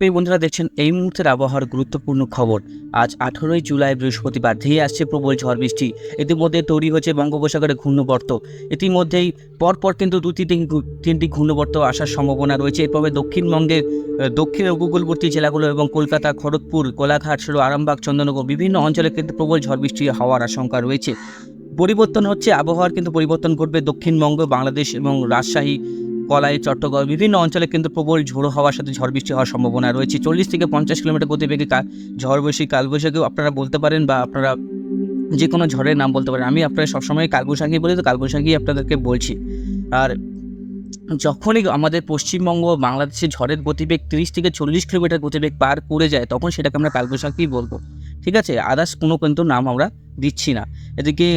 এই বন্ধুরা, দেখছেন এই মুহূর্তের আবহাওয়ার গুরুত্বপূর্ণ খবর। আজ আঠারোই জুলাই বৃহস্পতিবার, ধেয়ে আসছে প্রবল ঝড় বৃষ্টি। ইতিমধ্যে তৈরি হয়েছে বঙ্গোপসাগরে ঘূর্ণবর্ত। ইতিমধ্যেই পরপর কিন্তু দু তিনটি ঘূ- তিনটি ঘূর্ণবর্ত আসার সম্ভাবনা রয়েছে। এরপরে দক্ষিণবঙ্গের দক্ষিণ উপকূলবর্তী জেলাগুলো এবং কলকাতা, খড়গপুর কোলাঘাট সরু আরামবাগ চন্দননগর বিভিন্ন অঞ্চলে কিন্তু প্রবল ঝড় বৃষ্টি হওয়ার আশঙ্কা রয়েছে। পরিবর্তন হচ্ছে, আবহাওয়ার কিন্তু পরিবর্তন ঘটবে দক্ষিণবঙ্গ, বাংলাদেশ এবং রাজশাহী। কলাই চট্টগ্রাম বিভিন্ন অঞ্চলে কিন্তু প্রবল ঝোড়ো হওয়ার সাথে ঝড় বৃষ্টি হওয়ার সম্ভাবনা রয়েছে। চল্লিশ থেকে পঞ্চাশ কিলোমিটার গতিবেগে ঝড় বৈশাখী কালবৈশাখীও আপনারা বলতে পারেন বা আপনারা যে কোনো ঝড়ের নাম বলতে পারেন। আমি আপনারা সবসময় কালবৈশাখী বলি, তো কালবৈশাখী আপনাদেরকে বলছি। আর যখনই আমাদের পশ্চিমবঙ্গ, বাংলাদেশে ঝড়ের গতিবেগ তিরিশ থেকে চল্লিশ কিলোমিটার গতিবেগ পার করে যায়, তখন সেটাকে আমরা কালবৈশাখী বলব। ঠিক আছে? আদার্স কোনো কিন্তু নাম আমরা দিচ্ছি না। এদিকে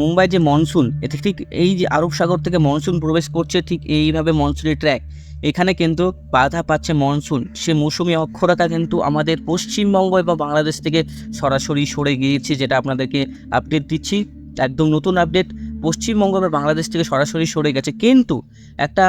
মুম্বাই যে মনসুন এতে ঠিক এই যে আরব সাগর থেকে মনসুন প্রবেশ করছে, ঠিক এইভাবে মনসুনের ট্র্যাক এখানে কিন্তু বাধা পাচ্ছে মনসুন সে মৌসুমি অক্ষরতা কিন্তু আমাদের পশ্চিমবঙ্গ এবং বাংলাদেশ থেকে সরাসরি সরে গিয়েছে, যেটা আপনাদেরকে আপডেট দিচ্ছি। একদম নতুন আপডেট পশ্চিমবঙ্গ বা বাংলাদেশ থেকে সরাসরি সরে গেছে। কিন্তু একটা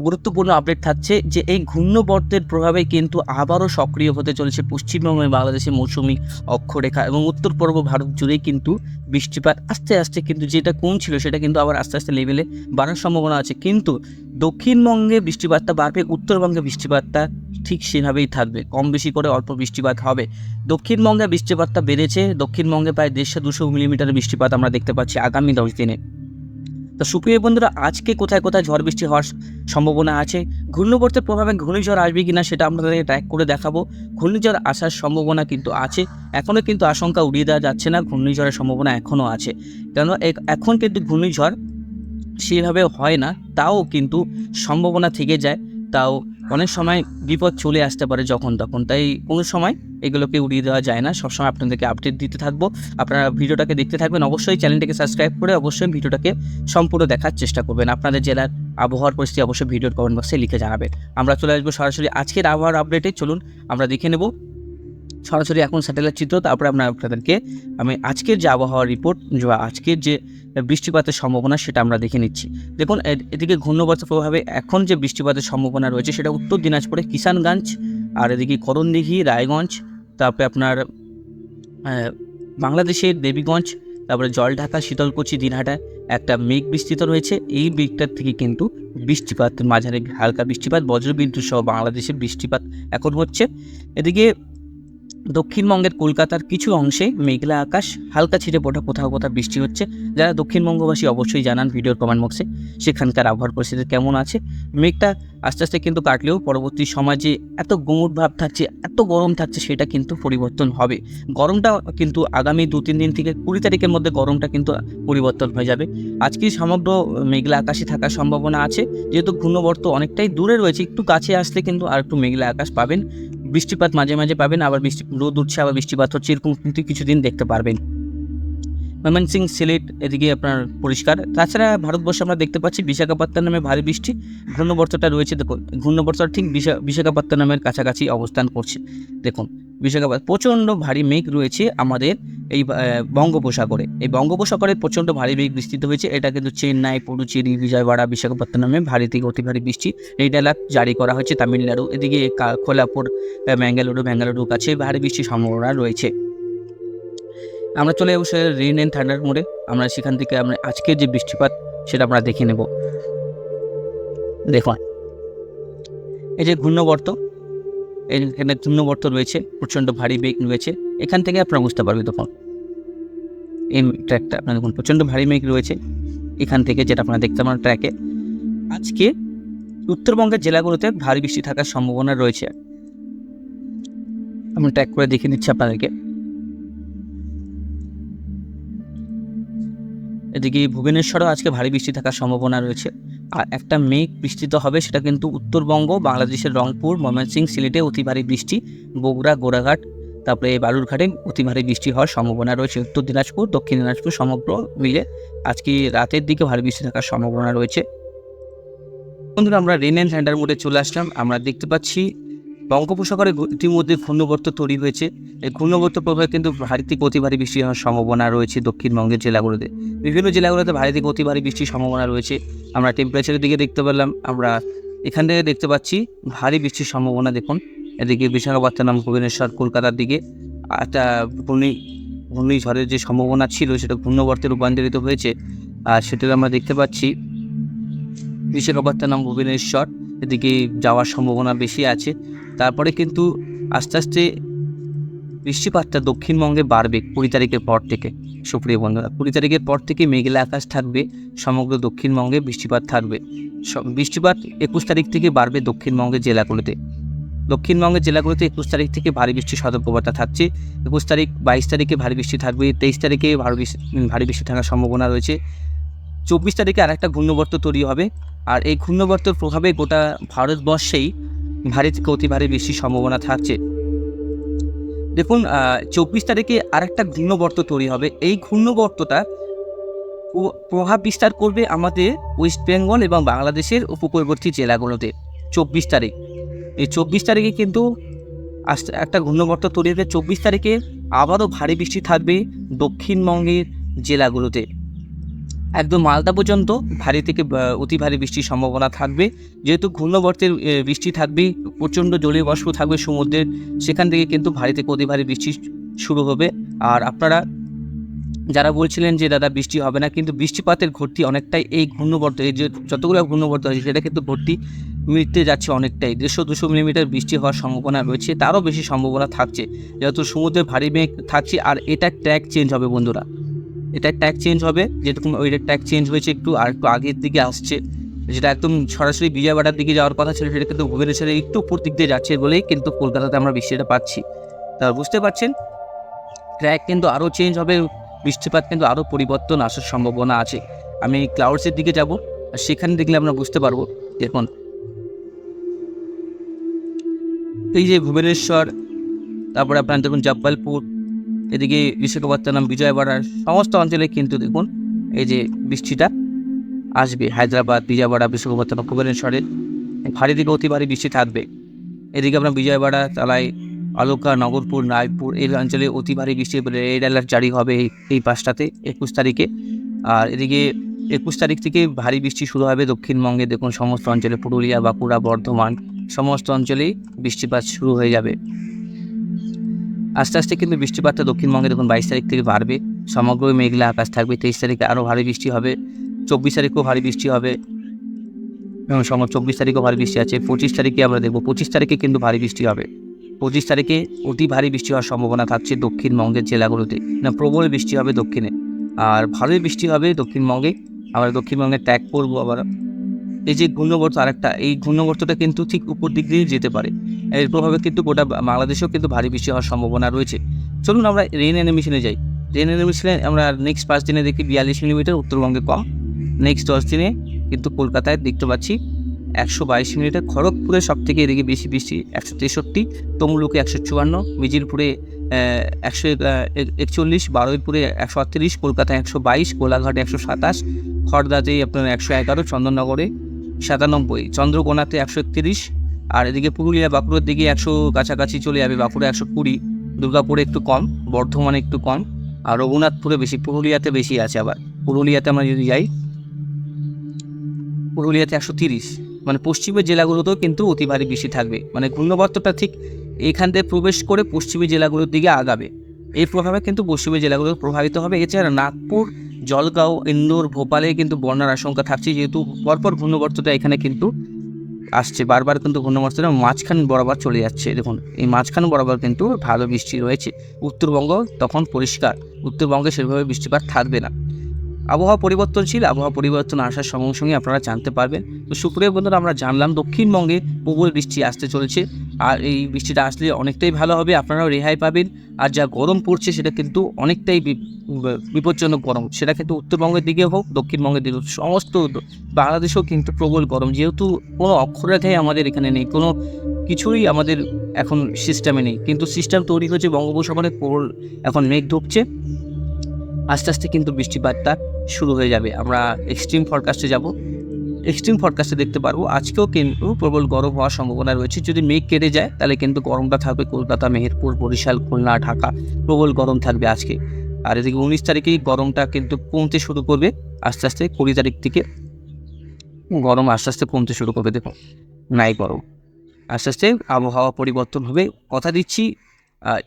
গুরুত্বপূর্ণ আপডেট থাকছে যে এই ঘূর্ণবর্তের প্রভাবে কিন্তু আবারও সক্রিয় হতে চলেছে পশ্চিমবঙ্গ এবং বাংলাদেশের মৌসুমি অক্ষরেখা এবং উত্তর পূর্ব ভারত জুড়েই কিন্তু বৃষ্টিপাত আস্তে আস্তে কিন্তু যেটা কম ছিল সেটা কিন্তু আবার আস্তে আস্তে লেভেলে বাড়ার সম্ভাবনা আছে। কিন্তু দক্ষিণবঙ্গে বৃষ্টিপাতটা বাড়বে, উত্তরবঙ্গে বৃষ্টিপাতটা ঠিক সেভাবেই থাকবে। কম বেশি করে অল্প বৃষ্টিপাত হবে। দক্ষিণবঙ্গে বৃষ্টিপাতটা বেড়েছে। দক্ষিণবঙ্গে প্রায় দেড়শো দুশো মিলিমিটার বৃষ্টিপাত আমরা দেখতে পাচ্ছি আগামী দশ দিনে। তো সুপ্রিয় বন্ধুরা, আজকে কোথায় কোথায় ঝড় বৃষ্টি হওয়ার সম্ভাবনা আছে? ঘূর্ণবর্তের প্রভাবে ঘূর্ণিঝড় আসবে কি না সেটা আপনাদেরকে ট্র্যাক করে দেখাবো। ঘূর্ণিঝড় আসার সম্ভাবনা কিন্তু আছে। এখনও কিন্তু আশঙ্কা উড়িয়ে দেওয়া যাচ্ছে না, ঘূর্ণিঝড়ের সম্ভাবনা এখনও আছে। কেন এখন কিন্তু ঘূর্ণিঝড় সেভাবে হয় না, তাও কিন্তু সম্ভাবনা থেকে যায়। তাও অনেক সময় বিপদ চলে আসতে পারে যখন তখন। তাই কোনো সময় এগুলোকে উড়িয়ে দেওয়া যায় না। সবসময় আপনাদেরকে আপডেট দিতে থাকব। আপনারা ভিডিওটাকে দেখতে থাকবেন। অবশ্যই চ্যানেলটাকে সাবস্ক্রাইব করে অবশ্যই ভিডিওটাকে সম্পূর্ণ দেখার চেষ্টা করবেন। আপনাদের জেলার আবহাওয়ার পরিস্থিতি অবশ্যই ভিডিওর কমেন্ট বক্সে লিখে জানাবেন। আমরা চলে আসব সরাসরি আজকের আবহাওয়ার আপডেটে চলুন আমরা দেখে নেব সরাসরি এখন স্যাটেলাইট চিত্র, তারপরে আমরা আপনাদেরকে আমি আজকের যে আবহাওয়ার রিপোর্ট বা আজকের যে বৃষ্টিপাতের সম্ভাবনা সেটা আমরা দেখে নিচ্ছি। দেখুন এদিকে ঘূর্ণবর্তের প্রভাবে এখন যে বৃষ্টিপাতের সম্ভাবনা রয়েছে সেটা উত্তর দিনাজপুরে কিষানগঞ্জ, আর এদিকে করণদিঘি, রায়গঞ্জ, তারপরে আপনার বাংলাদেশের দেবীগঞ্জ, তারপরে জলঢাকা, শীতলকুচি, দিনহাটা একটা মেঘ বিস্তৃত রয়েছে। এই মেঘটার থেকে কিন্তু বৃষ্টিপাত, মাঝারি হালকা বৃষ্টিপাত, বজ্রবিদ্যুৎ সহ বাংলাদেশে বৃষ্টিপাত এখন হচ্ছে। এদিকে দক্ষিণবঙ্গের কলকাতার কিছু অংশে মেঘলা আকাশ, হালকা ছিটে পোটা কোথাও কোথাও বৃষ্টি হচ্ছে। যারা দক্ষিণবঙ্গবাসী অবশ্যই জানান ভিডিওর কমেন্ট বক্সে সেখানকার আবহাওয়ার পরিস্থিতি কেমন আছে। মেঘটা আস্তে আস্তে কিন্তু কাটলেও পরবর্তী সমাজে এত গুমুট ভাব থাকছে, এত গরম থাকছে, সেটা কিন্তু পরিবর্তন হবে। গরমটা কিন্তু আগামী দু তিন দিন থেকে কুড়ি তারিখের মধ্যে গরমটা কিন্তু পরিবর্তন হয়ে যাবে। আজকে সমগ্র মেঘলা আকাশে থাকার সম্ভাবনা আছে। যেহেতু ঘূর্ণবর্ত অনেকটাই দূরে রয়েছে, একটু কাছে আসলে কিন্তু আর একটু মেঘলা আকাশ পাবেন। বৃষ্টিপাত মাঝে মাঝে পাবেন, আবার বৃষ্টি, রোদ উঠছে, আবার বৃষ্টিপাত হচ্ছে, এরকম কিন্তু কিছুদিন দেখতে পারবেন। ময়মনসিং সিলেট এদিকে আপনার পরিষ্কার। তাছাড়া ভারতবর্ষে আমরা দেখতে পাচ্ছি বিশাখাপত্তনম নামে ভারী বৃষ্টি। ঘূর্ণবর্তটা রয়েছে দেখুন। ঘূর্ণবর্তটা ঠিক বিশা বিশাখাপত্তনমের কাছাকাছি অবস্থান করছে। দেখুন বিশাখাপত্তন প্রচণ্ড ভারী মেঘ রয়েছে আমাদের এই বঙ্গোপসাগরে। এই বঙ্গোপসাগরে প্রচণ্ড ভারী মেঘ বিস্তৃত হয়েছে। এটা কিন্তু চেন্নাই পুডুচেরি বিজয়ওয়াড়া বিশাখাপত্তনমে ভারী থেকে অতি ভারী বৃষ্টি। রেড অ্যালার্ট জারি করা হয়েছে তামিলনাড়ু। এদিকে কোলাপুর আহ, ম্যাঙ্গালুরু ম্যাঙ্গালুরু কাছে ভারী বৃষ্টির সম্ভাবনা রয়েছে। আমরা চলে যাব সে রেন অ্যান্ড থান্ডার মোড়ে। আমরা সেখান থেকে আমরা আজকের যে বৃষ্টিপাত, সেটা আমরা দেখে নেব। দেখুন, এই যে ঘূর্ণবর্ত, এখানে ঘূর্ণবর্ত রয়েছে, প্রচণ্ড ভারী বেগ রয়েছে। এখান থেকে আপনারা বুঝতে পারবেন তখন, এই ট্র্যাকটা আপনার দেখুন, প্রচণ্ড ভারী মেঘ রয়েছে এখান থেকে, যেটা আপনারা দেখতে পারেন ট্র্যাকে। আজকে উত্তরবঙ্গের জেলাগুলোতে ভারী বৃষ্টি থাকার সম্ভাবনা রয়েছে। আমি ট্র্যাক করে দেখে নিচ্ছি আপনাদেরকে। এদিকে ভুবনেশ্বরেও আজকে ভারী বৃষ্টি থাকার সম্ভাবনা রয়েছে। আর একটা মেঘ বৃষ্টিত হবে সেটা কিন্তু উত্তরবঙ্গ, বাংলাদেশের রংপুর, ময়মনসিং, সিলেটে অতি ভারী বৃষ্টি, বগুড়া, গোড়াঘাট, তারপরে বালুরঘাটে অতি ভারী বৃষ্টি হওয়ার সম্ভাবনা রয়েছে। উত্তর দিনাজপুর, দক্ষিণ দিনাজপুর সমগ্র মিলে আজকে রাতের দিকে ভারী বৃষ্টি থাকার সম্ভাবনা রয়েছে। বন্ধুরা, আমরা রেন অ্যান্ড হ্যান্ডার মোডে চলে আসলাম। আমরা দেখতে পাচ্ছি বঙ্গোপসাগরে ইতিমধ্যে ঘূর্ণবর্ত তৈরি হয়েছে। এই ঘূর্ণবর্ত প্রভাবে কিন্তু ভারী থেকে অতি ভারী বৃষ্টি হওয়ার সম্ভাবনা রয়েছে দক্ষিণবঙ্গের জেলাগুলোতে। বিভিন্ন জেলাগুলোতে ভারী থেকে অতি ভারী বৃষ্টির সম্ভাবনা রয়েছে। আমরা টেম্পারেচারের দিকে দেখতে পেলাম। আমরা এখান থেকে দেখতে পাচ্ছি ভারী বৃষ্টির সম্ভাবনা, দেখুন। এদিকে বিশাখাপত্তনম, ভুবনেশ্বর, কলকাতার দিকে একটা ঘূর্ণি ঘূর্ণিঝড়ের যে সম্ভাবনা ছিল, সেটা ঘূর্ণবর্তে রূপান্তরিত হয়েছে। আর সেটা আমরা দেখতে পাচ্ছি বিশাখাপত্তনম, ভুবনেশ্বর এদিকে যাওয়ার সম্ভাবনা বেশি আছে। তারপরে কিন্তু আস্তে আস্তে বৃষ্টিপাতটা দক্ষিণবঙ্গে বাড়বে কুড়ি তারিখের পর থেকে। সুপ্রিয় বন্ধুরা, কুড়ি তারিখের পর থেকে মেঘলা আকাশ থাকবে, সমগ্র দক্ষিণবঙ্গে বৃষ্টিপাত থাকবে। বৃষ্টিপাত একুশ তারিখ থেকে বাড়বে দক্ষিণবঙ্গের জেলাগুলোতে। দক্ষিণবঙ্গের জেলাগুলোতে একুশ তারিখ থেকে ভারী বৃষ্টির সতর্কবার্তা থাকছে। একুশ তারিখ, বাইশ তারিখে ভারী বৃষ্টি থাকবে, তেইশ তারিখে ভারী বৃষ্টি ভারী বৃষ্টি থাকার সম্ভাবনা রয়েছে। চব্বিশ তারিখে আরেকটা ঘূর্ণবর্ত তৈরি হবে। আর এই ঘূর্ণবর্তের প্রভাবে গোটা ভারতবর্ষেই ভারী থেকে অতি ভারী বৃষ্টির সম্ভাবনা থাকছে। দেখুন চব্বিশ তারিখে আরেকটা ঘূর্ণবর্ত তৈরি হবে। এই ঘূর্ণবর্তটা প্রভাব বিস্তার করবে আমাদের ওয়েস্ট বেঙ্গল এবং বাংলাদেশের উপকূলবর্তী জেলাগুলোতে চব্বিশ তারিখ। এই চব্বিশ তারিখে কিন্তু আস্তে একটা ঘূর্ণবর্ত তৈরি হবে। চব্বিশ তারিখে আবারও ভারী বৃষ্টি থাকবে দক্ষিণবঙ্গের জেলাগুলোতে। একদম মালদা পর্যন্ত ভারী থেকে অতি ভারী বৃষ্টির সম্ভাবনা থাকবে। যেহেতু ঘূর্ণবর্তের বৃষ্টি থাকবে, প্রচণ্ড জলীয় বাষ্প থাকবে সমুদ্রের, সেখান থেকে কিন্তু ভারী থেকে অতি ভারী বৃষ্টি শুরু হবে। আর আপনারা যারা বলছিলেন যে, দাদা, বৃষ্টি হবে না, কিন্তু বৃষ্টিপাতের ঘটতি অনেকটাই এই ঘূর্ণবর্ত, এই যে যতগুলো ঘূর্ণবর্ত আছে সেটা কিন্তু ঘটতি মিটতে যাচ্ছে অনেকটাই। দেড়শো, দুশো মিলিমিটার বৃষ্টি হওয়ার সম্ভাবনা রয়েছে, তারও বেশি সম্ভাবনা থাকছে। যেহেতু সমুদ্রে ভারী মেঘ থাকছে, আর এটা ট্র্যাক চেঞ্জ হবে বন্ধুরা। এটা ট্যাগ চেঞ্জ হবে, যেরকম ওইটার ট্যাগ চেঞ্জ হয়েছে একটু, আর একটু আগের দিকে আসছে। যেটা একদম সরাসরি বিজয়বাড়ার দিকে যাওয়ার কথা ছিল, সেটা কিন্তু ভুবনেশ্বরে একটু উপর দিক দিয়ে যাচ্ছে বলেই কিন্তু কলকাতাতে আমরা বৃষ্টিটা পাচ্ছি। তা বুঝতে পারছেন? ট্র্যাক কিন্তু আরও চেঞ্জ হবে, বৃষ্টিপাত কিন্তু আরও পরিবর্তন আসার সম্ভাবনা আছে। আমি ক্লাউডসের দিকে যাব, আর সেখানে দেখলে আমরা বুঝতে পারব, দেখুন। এই যে ভুবনেশ্বর, তারপরে আপনার দেখুন জব্বলপুর এদিকে বিশাখাপত্তনম, বিজয়বাড়ার সমস্ত অঞ্চলে কিন্তু দেখুন এই যে বৃষ্টিটা আসবে। হায়দ্রাবাদ, বিজয়বাড়া, বিশাখাপত্তনম, ভুবনেশ্বরে ভারী দিকে অতি ভারী বৃষ্টি থাকবে। এদিকে আপনার বিজয়বাড়া তালাই আলোকা, নগরপুর, রায়পুর এই অঞ্চলে অতি ভারী বৃষ্টি রেড অ্যালার্ট জারি হবে এই এই পাঁচটাতে, একুশ তারিখে। আর এদিকে একুশ তারিখ থেকে ভারী বৃষ্টি শুরু হবে দক্ষিণবঙ্গে। দেখুন সমস্ত অঞ্চলে পুরুলিয়া, বাঁকুড়া, বর্ধমান সমস্ত অঞ্চলেই বৃষ্টিপাত শুরু হয়ে যাবে। আস্তে আস্তে কিন্তু বৃষ্টিপাতটা দক্ষিণবঙ্গে দেখুন বাইশ তারিখ থেকে বাড়বে। সমগ্র মেঘলা আকাশ থাকবে, তেইশ তারিখে আরও ভারী বৃষ্টি হবে, চব্বিশ তারিখেও ভারী বৃষ্টি হবে, এবং সমগ্র চব্বিশ তারিখেও ভারী বৃষ্টি আছে। পঁচিশ তারিখে আমরা দেখব, পঁচিশ তারিখে কিন্তু ভারী বৃষ্টি হবে। পঁচিশ তারিখে অতি ভারী বৃষ্টি হওয়ার সম্ভাবনা থাকছে দক্ষিণবঙ্গের জেলাগুলোতে। না, প্রবল বৃষ্টি হবে দক্ষিণে। আর ভারী বৃষ্টি হবে দক্ষিণবঙ্গে। আমরা দক্ষিণবঙ্গে ট্যাগ করব আবার। এই যে ঘূর্ণবর্ত আরেকটা, এই ঘূর্ণবর্তটা কিন্তু ঠিক উপর দিক দিয়ে যেতে পারে। এর প্রভাবে কিন্তু গোটা বাংলাদেশেও কিন্তু ভারী বৃষ্টি হওয়ার সম্ভাবনা রয়েছে। চলুন আমরা রেন অ্যানিমেশনে যাই। রেন অ্যানিমেশনে আমরা নেক্সট পাঁচ দিনে দেখি বিয়াল্লিশ মিলিমিটার, উত্তরবঙ্গে কম। নেক্সট দশ দিনে কিন্তু কলকাতায় দেখতে পাচ্ছি একশো বাইশ মিলিমিটার। খড়গপুরে সব থেকে এদিকে বেশি বৃষ্টি, একশো তেষট্টি। তমলুকে একশো চুয়ান্ন। মিজিরপুরে একশো একচল্লিশ। বারুইপুরে একশো আটত্রিশ। কলকাতায় একশো বাইশ। কোলাঘাটে একশো সাতাশ। খড়দাতে আপনার একশো এগারো। চন্দননগরে সাতানব্বই, চন্দ্রকোনাতে একশো একত্রিশ আর এদিকে পুরুলিয়া বাঁকুড়ার দিকে একশো কাছাকাছি চলে যাবে বাঁকুড়া একশো কুড়ি, দুর্গাপুরে একটু কম, বর্ধমানে একটু কম, আর রঘুনাথপুরে বেশি, পুরুলিয়াতে বেশি আছে আবার। পুরুলিয়াতে আমরা যদি যাই, পুরুলিয়াতে একশো তিরিশ মানে পশ্চিমের জেলাগুলোতেও কিন্তু অতি ভারী বৃষ্টি থাকবে। মানে ঘূর্ণবর্তটা ঠিক এইখান থেকে প্রবেশ করে পশ্চিমী জেলাগুলোর দিকে আগাবে। এই প্রভাবে কিন্তু পশ্চিমী জেলাগুলো প্রভাবিত হবে। এছাড়া নাগপুর, জলগাঁও, ইন্দোর, ভোপালে কিন্তু বন্যার আশঙ্কা থাকছে, যেহেতু পরপর ঘূর্ণবর্তটা এখানে কিন্তু আসছে। বারবার কিন্তু ঘূর্ণবর্তটা মাঝখান বরাবর চলে যাচ্ছে। দেখুন, এই মাঝখান বরাবর কিন্তু ভালো বৃষ্টি রয়েছে। উত্তরবঙ্গ তখন পরিষ্কার, উত্তরবঙ্গে সেভাবে বৃষ্টিপাত থাকবে না। আবহাওয়া পরিবর্তনশীল আবহাওয়া পরিবর্তন আসার সঙ্গে সঙ্গে আপনারা জানতে পারবেন। তো সুপ্রিয় বন্ধুরা আমরা জানলাম দক্ষিণবঙ্গে প্রবল বৃষ্টি আসতে চলেছে। আর এই বৃষ্টিটা আসলে অনেকটাই ভালো হবে আপনারাও রেহাই পাবেন। আর যা গরম পড়ছে সেটা কিন্তু অনেকটাই বিপজ্জনক গরম। সেটা কিন্তু উত্তরবঙ্গের দিকে হোক দক্ষিণবঙ্গের দিকে হোক, সমস্ত বাংলাদেশেও কিন্তু প্রবল গরম। যেহেতু কোনো অক্ষরেখাই আমাদের এখানে নেই কোনো কিছুই আমাদের এখন সিস্টেমে নেই। কিন্তু সিস্টেম তৈরি হয়েছে বঙ্গোপসাগরে প্রবল এখন মেঘ ঢুকছে আস্তে আস্তে কিন্তু বৃষ্টিপাতটা শুরু হয়ে যাবে। আমরা এক্সট্রিম ফরকাস্টে যাব। এক্সট্রিম ফরকাস্টে দেখতে পারব, আজকেও কিন্তু প্রবল গরম হওয়ার সম্ভাবনা রয়েছে। যদি মেঘ কেটে যায়, তাহলে কিন্তু গরমটা থাকবে কলকাতা, মেহেরপুর, বরিশাল, খুলনা, ঢাকা। প্রবল গরম থাকবে আজকে। আর এদিকে উনিশ তারিখেই গরমটা কিন্তু কমতে শুরু করবে, আস্তে আস্তে কুড়ি তারিখ থেকে গরম আস্তে আস্তে কমতে শুরু করবে। দেখুন, নাই গরম। আস্তে আস্তে আবহাওয়া পরিবর্তন হবে। কথা দিচ্ছি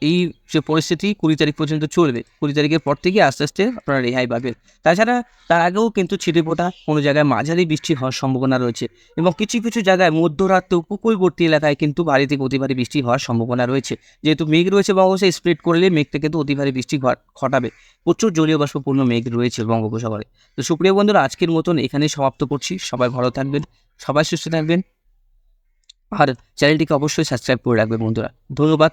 এই যে পরিস্থিতি কুড়ি তারিখ পর্যন্ত চলবে। কুড়ি তারিখের পর থেকে আস্তে আস্তে আপনারা রেহাই পাবেন। তাছাড়া তার আগেও কিন্তু ছিটেফোঁটা কোনো জায়গায় মাঝারি বৃষ্টি হওয়ার সম্ভাবনা রয়েছে এবং কিছু কিছু জায়গায় মধ্যরাত্রে উপকূলবর্তী এলাকায় কিন্তু ভারী থেকে বৃষ্টি হওয়ার সম্ভাবনা রয়েছে। যেহেতু মেঘ রয়েছে বঙ্গোপসাগরে স্প্রেড করলে মেঘটা কিন্তু অতি ভারী বৃষ্টি ঘট- ঘটাবে। প্রচুর জলীয় বাষ্পপূর্ণ মেঘ রয়েছে বঙ্গোপসাগরে। তো সুপ্রিয় বন্ধুরা, আজকের মতন এখানেই সমাপ্ত করছি। সবাই ভালো থাকবেন, সবাই সুস্থ থাকবেন। আর চ্যানেলটিকে অবশ্যই সাবস্ক্রাইব করে রাখবেন বন্ধুরা। ধন্যবাদ।